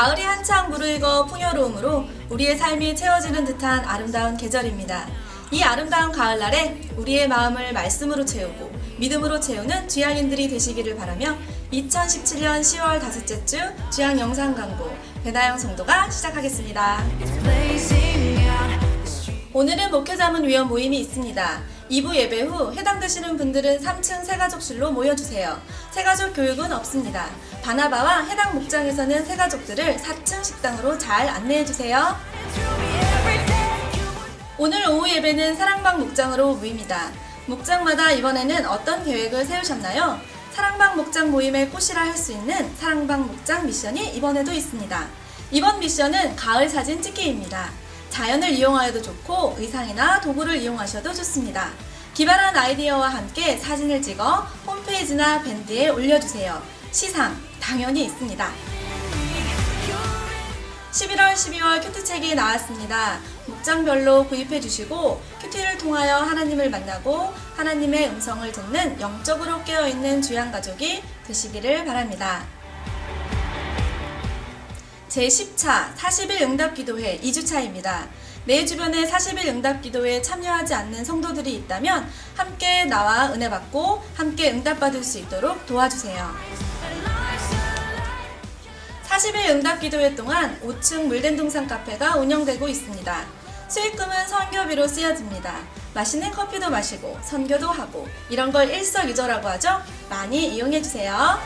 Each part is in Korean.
한창 무르익어 풍요로움으로 우리의 삶이 채워지는 듯한 아름다운 계절입니다. 이 아름다운 가을날에 우리의 마음을 말씀으로 채우고 믿음으로 채우는 주양인들이 되시기를 바라며 2017년 10월 다섯째 주 주양 영상 광고 배나영 성도가 시작하겠습니다. 오늘은 목회자문 위원 모임이 있습니다. 2부 예배 후 해당되시는 분들은 3층 새가족실로 모여주세요. 새가족 교육은 없습니다. 바나바와 해당 목장에서는 새가족들을 4층 식당으로 잘 안내해주세요. 오늘 오후 예배는 사랑방 목장으로 모입니다. 목장마다 이번에는 어떤 계획을 세우셨나요? 사랑방 목장 모임의 꽃이라 할 수 있는 사랑방 목장 미션이 이번에도 있습니다. 이번 미션은 가을 사진 찍기입니다. 자연을 이용하여도 좋고 의상이나 도구를 이용하셔도 좋습니다. 기발한 아이디어와 함께 사진을 찍어 홈페이지나 밴드에 올려주세요. 시상 당연히 있습니다. 11월, 12월 큐티책이 나왔습니다. 목장별로 구입해 주시고 큐티를 통하여 하나님을 만나고 하나님의 음성을 듣는 영적으로 깨어있는 주양 가족이 되시기를 바랍니다. 제10차 40일 응답기도회 2주차입니다. 내 주변에 40일 응답기도회에 참여하지 않는 성도들이 있다면 함께 나와 은혜 받고 함께 응답받을 수 있도록 도와주세요. 40일 응답기도회 동안 5층 물된 동산 카페가 운영되고 있습니다. 수익금은 선교비로 쓰여집니다. 맛있는 커피도 마시고 선교도 하고 이런 걸 일석이조라고 하죠. 많이 이용해 주세요.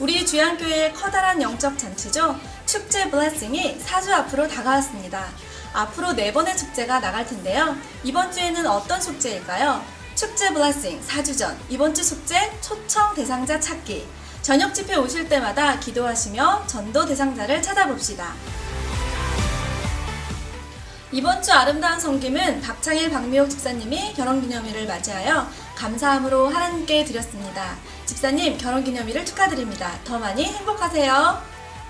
우리 주양교회의 커다란 영적 잔치죠. 축제 블레싱이 4주 앞으로 다가왔습니다. 앞으로 4번의 축제가 나갈 텐데요. 이번 주에는 어떤 축제일까요? 축제 블레싱 4주 전 이번 주 축제 초청 대상자 찾기. 저녁 집회 오실 때마다 기도하시며 전도 대상자를 찾아봅시다. 이번 주 아름다운 성김은 박창일 박미옥 집사님이 결혼기념일을 맞이하여 감사함으로 하나님께 드렸습니다. 집사님 결혼기념일을 축하드립니다. 더 많이 행복하세요.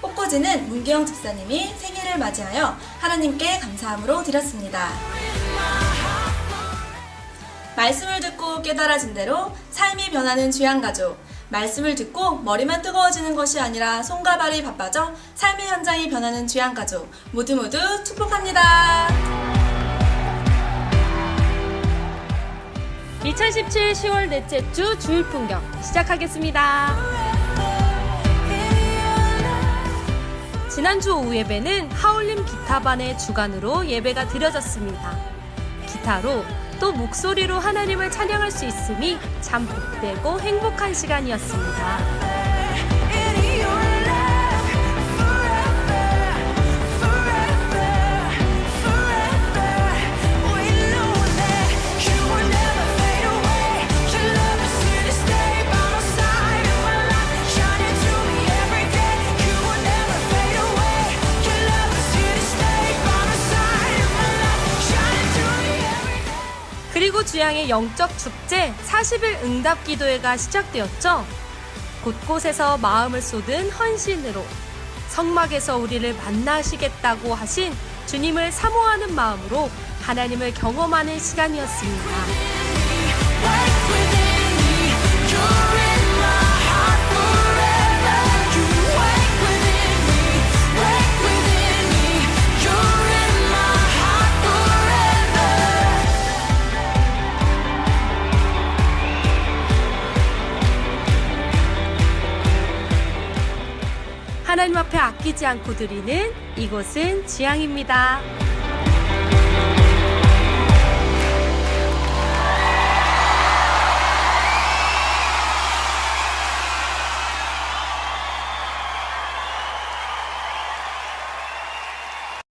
꽃꽂이는 문기영 집사님이 생일을 맞이하여 하나님께 감사함으로 드렸습니다. 말씀을 듣고 깨달아진 대로 삶이 변하는 주양가족. 말씀을 듣고 머리만 뜨거워지는 것이 아니라 손과 발이 바빠져 삶의 현장이 변하는 주양가족. 모두 모두 축복합니다. 2017 10월 넷째 주 주일 풍경 시작하겠습니다. 지난주 오후 예배는 하울림 기타반의 주관으로 예배가 드려졌습니다. 기타로 또 목소리로 하나님을 찬양할 수 있음이 참 복되고 행복한 시간이었습니다. 주양의 영적 축제 40일 응답 기도회가 시작되었죠. 곳곳에서 마음을 쏟은 헌신으로 성막에서 우리를 만나시겠다고 하신 주님을 사모하는 마음으로 하나님을 경험하는 시간이었습니다. 하나님 앞에 아끼지 않고 드리는 이곳은 지향입니다.